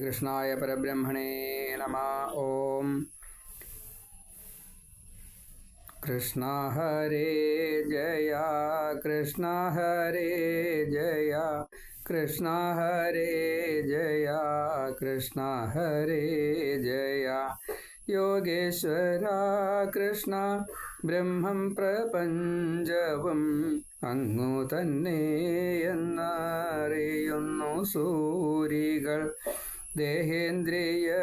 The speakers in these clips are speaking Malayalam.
കൃഷ്ണായ പരബ്രഹ്മണേ നമ ഓം കൃഷ്ണ ഹരേ ജയ കൃഷ്ണ ഹരേ ജയ കൃഷ്ണ ഹരേ ജയ കൃഷ്ണ ഹരേ ജയ യോഗേശ്വര കൃഷ്ണ ബ്രഹ്മം പ്രപഞ്ചവും അങ്ങു തന്നെ എന്നറിയുന്നു സൂരികൾ ദേഹേന്ദ്രിയ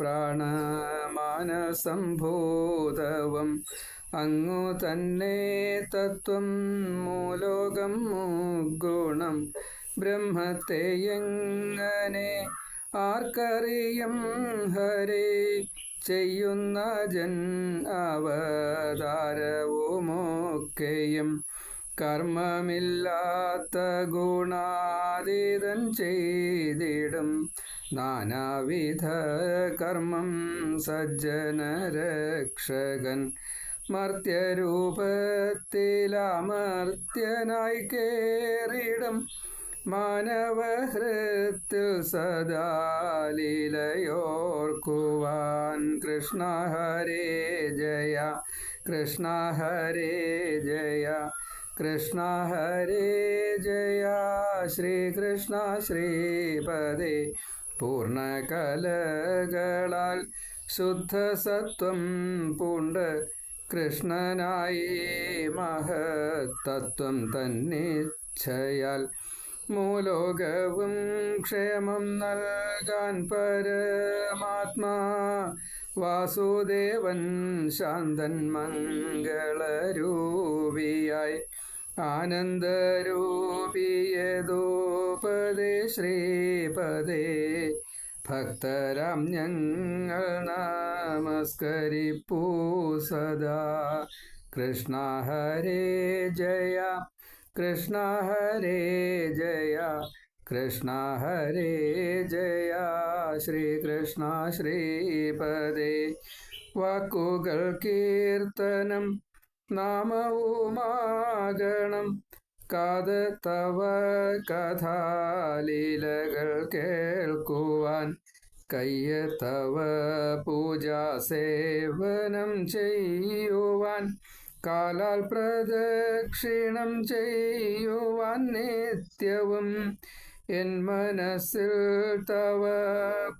പ്രാണമാനസംഭൂതവും അങ്ങു തന്നെ തത്വം മൂലോകം ഗുണം. ബ്രഹ്മത്തെ എങ്ങനെ ആർക്കറിയും? ഹരേ ചെയ്യുന്ന ജൻ അവതാരവുമൊക്കെയും. കർമ്മമില്ലാത്ത ഗുണാതീതം ചെയ്തിടും. നാനാവിധ കർമ്മം സജ്ജനരക്ഷകൻ മർത്യരൂപത്തിലമർത്യനായി കേറിടം മാനവഹൃത്തിൽ സദാലീലയോർക്കുവാൻ കൃഷ്ണ ഹരേ ജയ കൃഷ്ണ ഹരേ ജയ കൃഷ്ണ ഹരേ ജയ. ശ്രീകൃഷ്ണ ശ്രീപദേ പൂർണകലകളാൽ ശുദ്ധസത്വം പൂണ്ട് കൃഷ്ണനായി മഹത്തത്വം തന്നിച്ഛയാൽ മൂലോകവും ക്ഷേമം നൽകാൻ പരമാത്മാ വാസുദേവൻ ശാന്തൻ മംഗളരൂപിയായി ആനന്ദരൂപിയതോപദേ ശ്രീപദേ ഭക്തരാം ഞങ്ങൾ നമസ്കരിപ്പൂ സദാ. കൃഷ്ണ ഹരേ ജയ. കൃഷ്ണ ഹരേ ജയ. കൃഷ്ണ ഹരേ ജയ. ശ്രീകൃഷ്ണ ശ്രീപദേ വാക്കുകൾ കീർത്തനം നാമവുമാകണം. കാത് തവ കഥാലീലകൾ കേൾക്കുവാൻ കയ്യ തവ പൂജാ സേവനം ചെയ്യുവാൻ കാലാൽ പ്രദക്ഷിണം ചെയ്യുവാൻ നിത്യവും എൻ മനസ്സിൽ തവ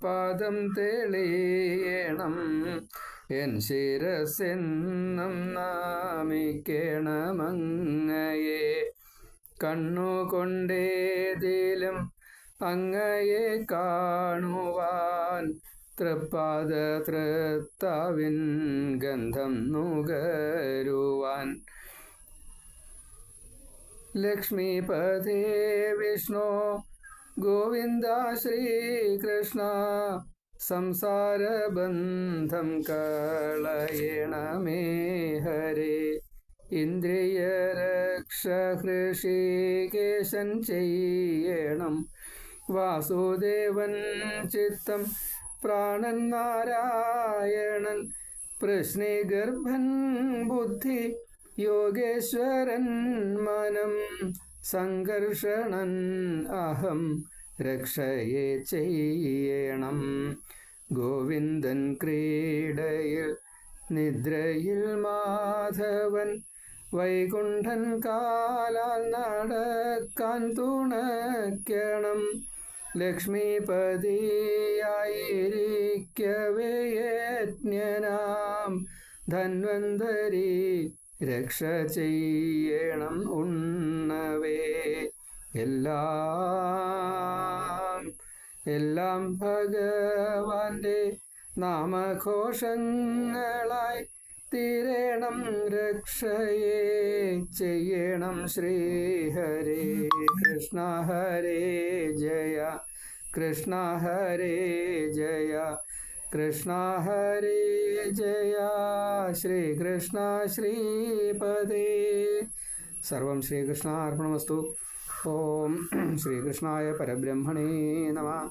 പാദം തെളിയണം. എൻ ശിരസെന്നും നാമിക്കണമങ്ങയെ. കണ്ണുകൊണ്ടേതിലും അങ്ങയെ കാണുവാൻ തൃപ്പാദ തൃത്താവിൻ ഗന്ധം നുകരുവാൻ. ലക്ഷ്മിപതേ വിഷ്ണു ഗോവിന്ദ ശ്രീകൃഷ്ണ സംസാരബന്ധം കളയണമേ ഹരേ. ഇന്ദ്രിയരക്ഷഹൃഷികേശൻ ചെയ്യണം. വാസുദേവൻ ചിത്തം പ്രാണൻ നാരായണൻ പ്രശ്നഗർഭൻ ബുദ്ധി യോഗേശ്വരൻ മനം സംഘർഷണൻ അഹം രക്ഷയെ ചെയ്യണം. ഗോവിന്ദൻ ക്രീഡയിൽ നിദ്രയിൽ മാധവൻ വൈകുണ്ഠൻ കാലാൽ നടക്കാൻ തുണയ്ക്കണം. ലക്ഷ്മിപതിയായിരിക്കവേ യജ്ഞനാം. ധന്വന്തരി രക്ഷ ചെയ്യണം ഉണ്ണവേ. എല്ലാം എല്ലാം ഭഗവാന്റെ നാമഘോഷങ്ങളായി തീരണം രക്ഷയെ ചെയ്യണം ശ്രീഹരേ. കൃഷ്ണ ഹരേ ജയ. കൃഷ്ണ ഹരേ ജയ. കൃഷ്ണ ഹരേ ജയ. ശ്രീകൃഷ്ണ ശ്രീപദേ. സർവം ശ്രീകൃഷ്ണാർപ്പണമസ്തു. ഓം ശ്രീകൃഷ്ണായ പരബ്രഹ്മണേ നമ.